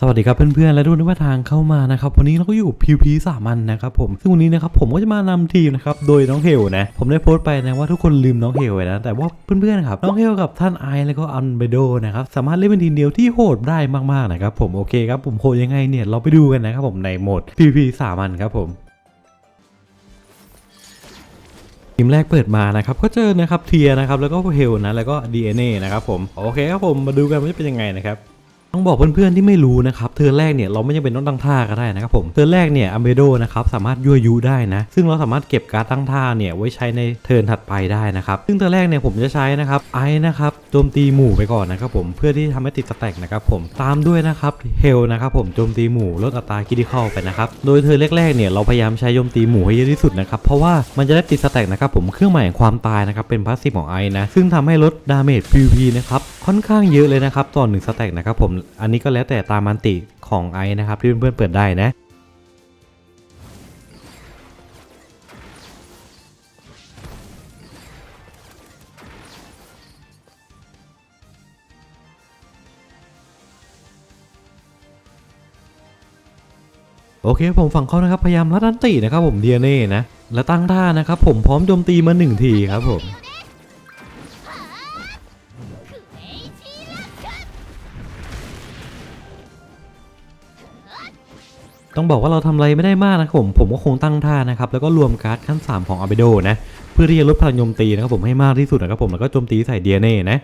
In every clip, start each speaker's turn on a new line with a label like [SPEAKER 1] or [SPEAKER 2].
[SPEAKER 1] สวัสดีครับเพื่อนๆ และทุกท่านที่ทางเข้ามานะครับวันนี้เราก็อยู่ PVP สามัญนะครับผมซึ่งวันนี้นะครับผมก็จะมานำทีมนะครับโดยน้องเฮลนะผมได้โพสต์ไปนะว่าทุกคนลืมน้องเฮลไปนะแต่ว่าเพื่อนๆครับน้องเฮลกับท่านไอแล้วก็อันเบโดนะครับสามารถเล่นเป็นทีมเดียวที่โหดได้มากๆนะครับผมโอเคครับผมโหดยังไงเนี่ยเราไปดูกันนะครับผมในโหมด PVP สามัญครับผมทีมแรกเปิดมานะครับก็เจอนะครับเทียนะครับแล้วก็เฮลนะแล้วก็ DNA นะครับผมโอเคครับผมมาดูกันว่าจะเป็นยังไงนะครับ ต้องบอกเพื่อนๆที่ไม่รู้นะครับเทิร์แรกเนี่ยเราไม่จำเป็นต้องตั้งท่าก็ได้นะครับผมเทิร์แรกเนี่ยอัมโดนะครับสามารถยั่วยุได้นะ ซึ่งเราสามารถเก็บการ์ดตั้งท่าเนี่ยไว้ใช้ในเทิร์นถัดไปได้นะครับซึ่งเทิร์แรกเนี่ยผมจะใช้นะครับไอ้นะครับโจมตีหมู่ไปก่อนนะครับผมเพื่อที่ทำให้ติดสแต็กนะครับผมตามด้วยนะครับเฮลนะครับผมโจมตีหมู่ลดอัตราคิดเข้าไปนะครับโดยเทิร์นแรกๆเนี่ยเราพยายามใช้โจมตีหมู่ให้เยอะที่สุดนะครับเพราะว่ามันจะได้ติดสแต็กนะครับผมเครื่องหมายแห่งความตายนะครับเป็นพาสซีฟของไอนะซึ่งทำให้ลดดาเมจ PVP นะครับค่อนข้างเยอะเลยนะครับต่อหนึ่งสแต็กนะครับผมอันนี้ก็แล้วแต่ตามมันติของไอนะครับที่เพื่อนๆเปิดได้นะโอเคผมฟังเขานะครับ พยายามรัดอันตินะครับผม DNA นะ แล้วตั้งท่านะครับผมพร้อมโจมตีมาหนึ่งทีครับผม ต้องบอกว่าเราทำอะไรไม่ได้มากนะครับผม ผมก็คงตั้งท่านะครับ แล้วก็รวมการ์ดขั้น 3 ของอาเบโดนะ เพื่อที่จะลดพลังโจมตีนะครับผมให้มากที่สุดนะครับผม แล้วก็โจมตีใส่เดี
[SPEAKER 2] ยเน่นะ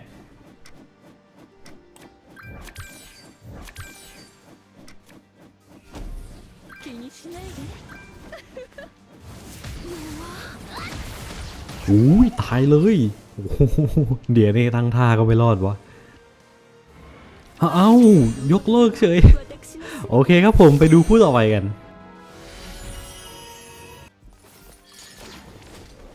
[SPEAKER 1] อุ้ยตายเลยเดียเน่ตั้งท่าก็ไม่รอดวะ เอ้ายกเลิกเฉย โอเคครับผมไปดูคู่ต่อไปกัน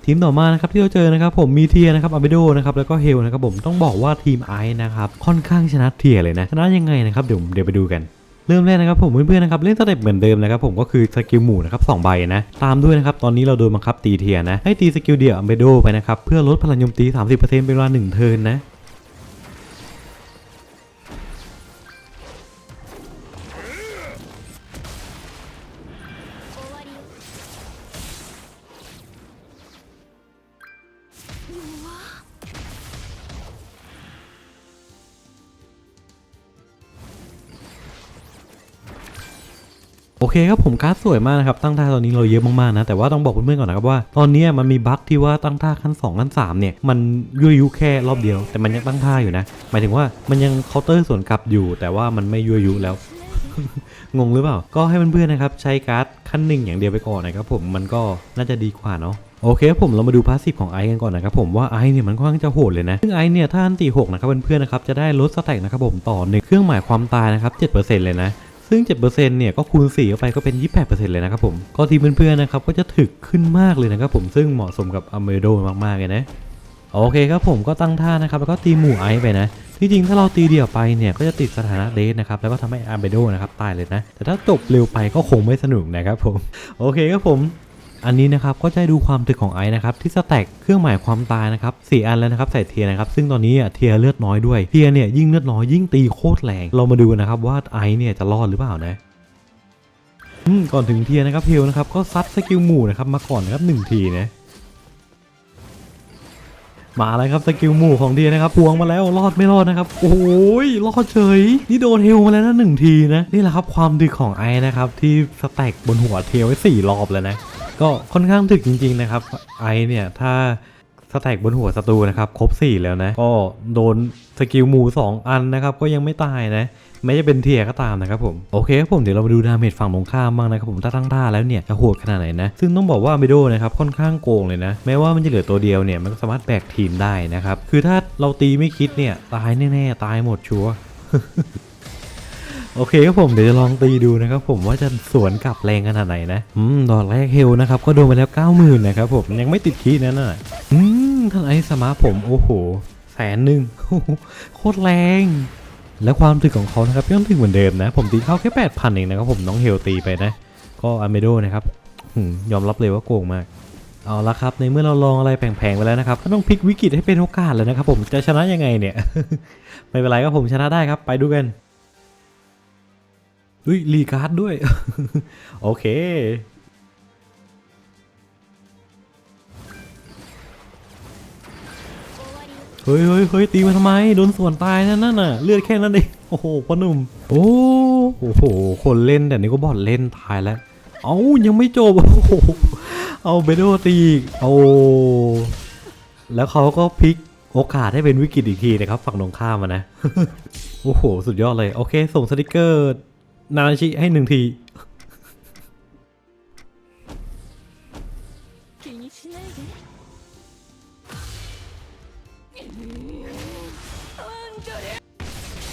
[SPEAKER 1] ทีมต่อมานะครับที่เราเจอนะครับผมมีเทียนะครับอเบโดนะครับแล้วก็เฮลนะครับผมต้องบอกว่าทีมไอซ์นะครับค่อนข้างชนะเทียเลยนะชนะยังไงนะครับเดี๋ยวเดี๋ยวไปดูกันเริ่มแรกนะครับผมเพื่อนๆนะครับเล่นสเต็ปเหมือนเดิมนะครับผมก็คือสกิลหมู่นะครับสองใบนะตามด้วยนะครับตอนนี้เราโดนบังคับตีเทียนะให้ตีสกิลเดี่ยวอัมเบโดไปนะครับเพื่อลดพลังโจมตี 30%เป็นเวลา1เทิร์นนะ โอเคครับผมการ์ดสวยมากนะครับตั้งท่าตอนนี้เราเยอะมากๆนะแต่ว่าต้องบอกเพื่อนๆก่อนนะครับว่า ตอนนี้มันมีบั๊กที่ว่าตั้งท่าขั้น2ขั้น3เนี่ยมันยั่วยุแค่รอบเดียว แต่มันยังตั้งท่าอยู่นะ หมายถึงว่ามันยังเคาน์เตอร์สวนกลับอยู่ แต่ว่ามันไม่ยั่วยุแล้วงงหรือเปล่า ก็ให้เพื่อนๆนะครับใช้การ์ดขั้นหนึ่งอย่างเดียวไปก่อนนะครับผมมันก็น่าจะดีกว่าเนาะโอเคครับผมเรามาดูพาสซีฟของไอซ์กันก่อนนะครับผมว่าไอซ์เนี่ยมันค่อนข้างจะโหดเลยนะซึ่งไอซ์เนี่ยถ้าอันตีหกนะครับเพื่อนๆนะครับจะได้ลดสแต็กนะครับผมต่อหนึ่งเครื่องหมายความตายนะครับ7%เลยนะ ซึ่ง 7%เนี่ยก็คูณ4เข้าไปก็เป็น 28%เลยนะครับผม ก็ทีเพื่อนๆนะครับก็จะถึกขึ้นมากเลยนะครับผมซึ่งเหมาะสมกับอเมโดมากๆเลยนะโอเคครับผมก็ตั้งท่านะครับแล้วก็ตีหมู่ไอซ์ไปนะที่จริงถ้าเราตีเดี่ยวไปเนี่ยก็จะติดสถานะเดทนะครับแล้วก็ทำให้อาร์เบโดนะครับตายเลยนะ แต่ถ้าจบเร็วไปก็คงไม่สนุกนะครับผม โอเคครับผม อันนี้นะครับก็จะดูความถึกของไอซ์นะครับที่สแต็กเครื่องหมายความตายนะครับสี่อันแล้วนะครับใส่เทียนะครับซึ่งตอนนี้อะเทียเลือดน้อยด้วยเทียเนี่ยยิ่งเลือดน้อยยิ่งตีโคตรแรงเรามาดูนะครับว่าไอซ์เนี่ยจะรอดหรือเปล่านะก่อนถึงเทียนะครับเฮลนะครับก็ซัดสกิลหมู่นะครับมาก่อนนะครับหนึ่งทีนะมาแล้วครับสกิลหมู่ของเทียนะครับพวงมาแล้วรอดไม่รอดนะครับโอ้ยรอดเฉยนี่โดนเฮลมาแล้วนะหนึ่งทีนะนี่แหละครับความดึกของไอซ์นะครับที่สแต็กบนหัวเทียไว้สี่รอบแล้วนะ ก็ค่อนข้างถึกจริง ๆ นะครับ ไอเนี่ย ถ้าสแต็กบนหัวศัตรูนะครับ ครบ 4 แล้วนะ ก็โดนสกิลหมู 2 อันนะครับ ก็ยังไม่ตายนะไม่จะเป็นเทียก็ตามนะครับผม โอเคครับผมเดี๋ยวเรามาดูดาเมจฝั่งตรงข้ามบ้างนะครับผมถ้าตั้งท่าแล้วเนี่ย จะโหดขนาดไหนนะ ซึ่งต้องบอกว่าเมโดนะครับค่อนข้างโกงเลยนะ แม้ว่ามันจะเหลือตัวเดียวเนี่ยมันก็สามารถแบกทีมได้นะครับ คือถ้าเราตีไม่คิดเนี่ย ตายแน่ๆ ตายหมดชัวร์ โอเคครับผมเดี๋ยวจะลองตีดูนะครับผมว่าจะสวนกลับแรงขนาดไหนนะอืมดอกแรกเฮลนะครับก็โดนไปแล้ว90,000นะครับผมยังไม่ติดคีนั่นน่ะอืมท่านไอซ์สมาร์ทผมโอ้โหแสนหนึ่งโคตรแรง และความถึกของเขานะครับยังถึกเหมือนเดิมนะ ผมตีเข้าแค่8,000เองนะครับผมน้องเฮลตีไปนะ ก็อเมโดนะครับยอมรับเลยว่าโกงมากเอาละครับในเมื่อเราลองอะไรแผงๆไปแล้วนะครับก็ต้องพลิกวิกฤตให้เป็นโอกาสแล้วนะครับผมจะชนะยังไงเนี่ย ไม่เป็นไรครับผมชนะได้ครับไปดูกัน อุ้ยรีการ์ดด้วย โอเค เฮ้ยเฮ้ยเฮ้ยตีมาทำไม โดนส่วนตายนั่นน่ะ เลือดแค่นั้นเอง โอ้โหพ่อหนุ่ม โอ้โหคนเล่นแต่นี้ก็บอดเล่นตายแล้ว เอายังไม่จบ โอ้โห เอาเบโดตีเอาแล้วเขาก็พลิกโอกาสให้เป็นวิกฤตอีกทีนะครับ ฝั่งตรงข้ามานะ โอ้โห สุดยอดเลย โอเค ส่งสติกเกอร์ นาชิให้หนึ่งที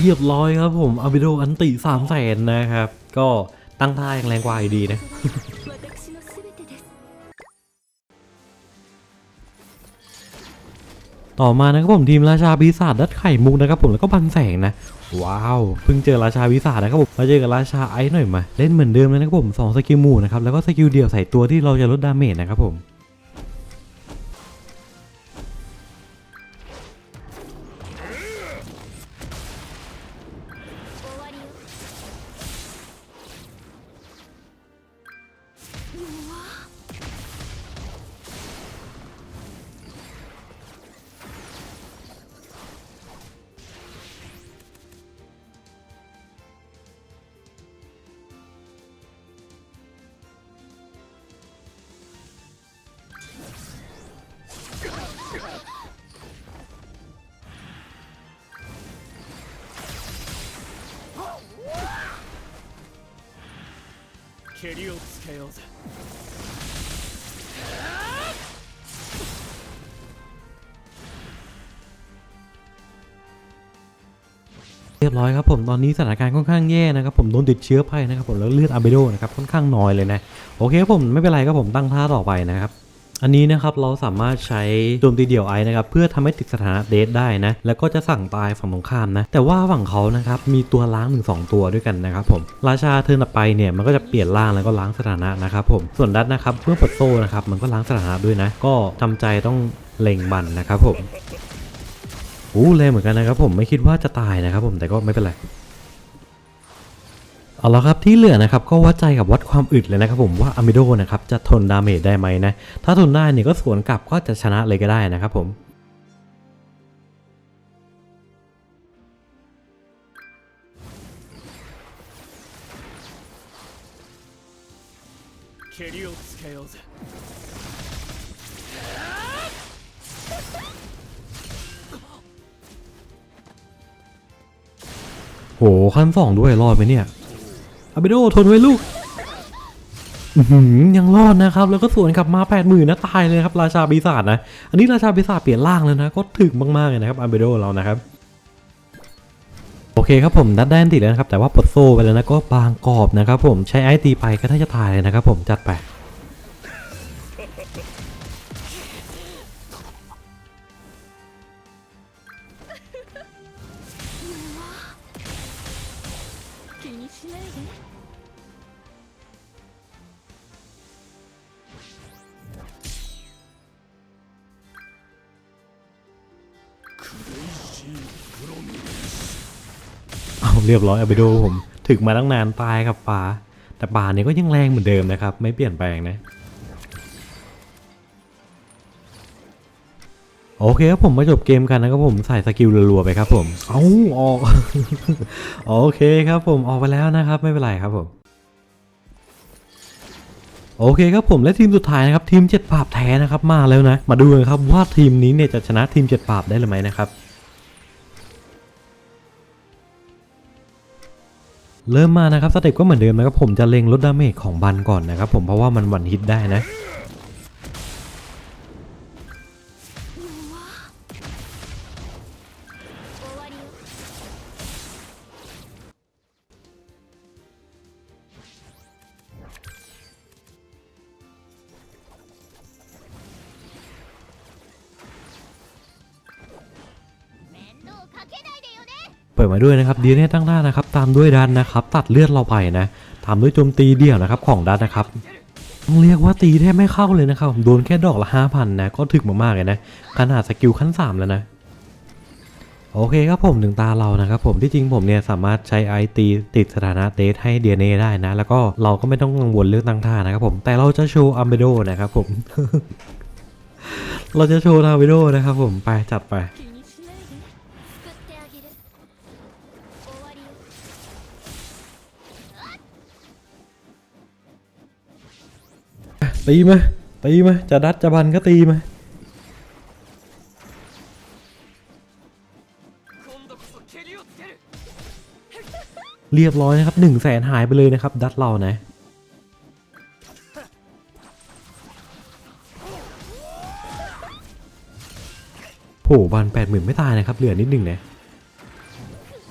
[SPEAKER 1] เรียบร้อยครับผมอาบิโดอันติสามแสนนะครับ ก็ตั้งท่าแรงกว่าอยู่ดีนะ ต่อมานะครับผมทีมราชาปีศาจดัดไข่มุกนะครับผมแล้วก็บันแสงนะว้าวเพิ่งเจอราชาปีศาจนะครับผมมาเจอกับราชาไอซ์หน่อยมา เล่นเหมือนเดิมเลยนะครับผมสองสกิลหมู่นะครับแล้วก็สกิลเดี่ยวใส่ตัวที่เราจะลดดาเมจนะครับผม
[SPEAKER 3] Can you
[SPEAKER 1] เรียบร้อยครับผมตอนนี้สถานการณ์ค่อนข้างแย่นะครับผมโดนติดเชื้อไปนะครับผมแล้วเลือดอะเบโดนะครับค่อนข้างน้อยเลยนะโอเคครับผมไม่เป็นไรครับผมตั้งท่าต่อไปนะครับ อันนี้นะครับเราสามารถใช้โจมตีเดี่ยวไอนะครับเพื่อทำให้ติดสถานะเดทได้นะแล้วก็จะสั่งตายฝั่งตรงข้ามนะแต่ว่าฝั่งเขานะครับมีตัวล้างถึงสองตัวด้วยกันนะครับผมราชาเทิร์นต่อไปเนี่ยมันก็จะเปลี่ยนร่างแล้วก็ล้างสถานะนะครับผมส่วนดัตนะครับเมื่อปลดโซ่นะครับมันก็ล้างสถานะด้วยนะ ก็ทำใจต้องเล็งบันนะครับผมอู้แรงเหมือนกันนะครับผมไม่คิดว่าจะตายนะครับผมแต่ก็ไม่เป็นไร เอาละครับที่เหลือนะครับก็วัดใจกับวัดความอึดเลยนะครับผมว่าอะมิโดนะครับจะทนดาเมจได้ไหมนะถ้าทนได้เนี่ยก็สวนกลับก็จะชนะเลยก็ได้นะครับผมโหขั้นสองด้วยรอดไหมเนี่ย อาเบโดทนไว้ลูกยังรอดนะครับ แล้วก็สวนกลับมา8ปดหมื่นนะตายเลยครับราชาปีศาจนะ อันนี้ราชาปีศาจเปลี่ยนร่างแล้วนะ ก็ถึกมากๆเลยนะครับอาเบโดเรานะครับโอเคครับผมดัดได้อันติแล้วนะครับ แต่ว่าปลดโซ่ไปแล้วนะก็บางกรอบนะครับผมใช้ไอตีไปก็ถ้าจะตายเลยนะครับผมจัดไป เอาเรียบร้อยเอาไปดูผม ถึกมาตั้งนานตายกับป่าแต่ป่าเนี่ยก็ยังแรงเหมือนเดิมนะครับ ไม่เปลี่ยนแปลงนะโอเคครับผมมาจบเกมกันนะครับผมใส่สกิลรัวๆไปครับผมเอาออกโอเคครับผมออกไปแล้วนะครับ ไม่เป็นไรครับผมโอเคครับผมและทีมสุดท้ายนะครับทีมเจ็ดปราบแท้นะครับมาแล้วนะ มาดูกันครับว่าทีมนี้เนี่ยจะชนะทีมเจ็ดปราบได้หรือไม่นะครับ เริ่มมานะครับสเต็ปก็เหมือนเดิมนะครับผมจะเล็งลดดาเมจของบันก่อนนะครับผมเพราะว่ามันวันฮิตได้นะ ปิดมาด้วยนะครับดีเนี่ยตั้งหน้านะครับตามด้วยดันนะครับตัดเลือดเราไปนะตามด้วยโจมตีเดี่ยวนะครับของดันนะครับต้องเรียกว่าตีแทบไม่เข้าเลยนะครับโดนแค่ดอกละห้าพันนะก็ถึกมากๆเลยนะขนาดสกิลขั้นสามแล้วนะโอเคครับผมถึงตาเรานะครับผมที่จริงผมเนี่ยสามารถใช้ไอตีติดสถานะเดทให้เดียเนได้นะ แล้วก็เราก็ไม่ต้องกังวลเรื่องตั้งท่านะครับผมแต่เราจะโชว์อัมเบโดนะครับผม เราจะโชว์ทาเบโดนะครับผมไปจัดไป ตีมาตีมาจะดัดจะบันก็ตีมาเรียบร้อยนะครับ1นึ่งแสนหายไปเลยนะครับ ดัดเรานะ โผบันแปดหมื่นไม่ตายนะครับ เหลือนิดหนึ่งนะ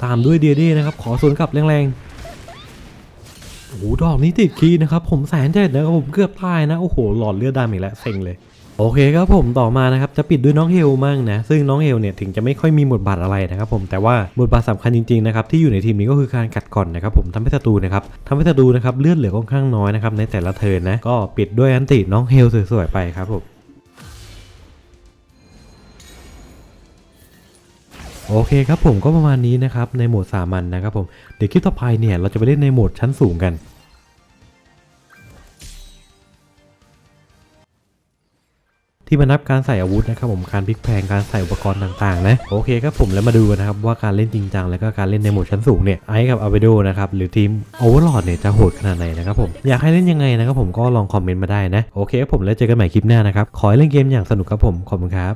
[SPEAKER 1] ตามด้วยเดียดี้นะครับ ขอส่วนกลับแรงๆ หดอกนี้ติดคีนะครับผมแสนเจ็ดนะครับผมเกือบตายนะโอ้โหหลอดเลือดดำอีกแล้วเซ็งเลยโอเคครับผมต่อมานะครับจะปิดด้วยน้องเฮลมั่งนะซึ่งน้องเฮลเนี่ยถึงจะไม่ค่อยมีบทบาทอะไรนะครับผมแต่ว่าบทบาทสำคัญจริงๆนะครับที่อยู่ในทีมนี้ก็คือการกัดก่อนนะครับผมทำให้ศัตรูนะครับทำให้ศัตรูนะครับเลือดเหลือค่อนข้างน้อยนะครับในแต่ละเทิร์นนะก็ปิดด้วยอันติน้องเฮลสวยๆไปครับผมโอเคครับผมก็ประมาณนี้นะครับในโหมดสามัญนะครับผมเดี๋ยวคลิปต่อไปเนี่ยเราจะไปเล่นในโหมดชั้นสูงกัน ที่มานับการใส่อาวุธนะครับผมการพลิกแพลงการใส่อุปกรณ์ต่างๆนะโอเคครับผมแล้วมาดูนะครับว่าการเล่นจริงจังแล้วก็การเล่นในโหมดชั้นสูงเนี่ยไอ้กับอาเวโดนะครับหรือทีมโอเวอร์ลอดเนี่ยจะโหดขนาดไหนนะครับผมอยากให้เล่นยังไงนะครับผมก็ลองคอมเมนต์มาได้นะโอเคครับผมแล้วเจอกันใหม่คลิปหน้านะครับขอให้เล่นเกมอย่างสนุกครับผมขอบคุณครับ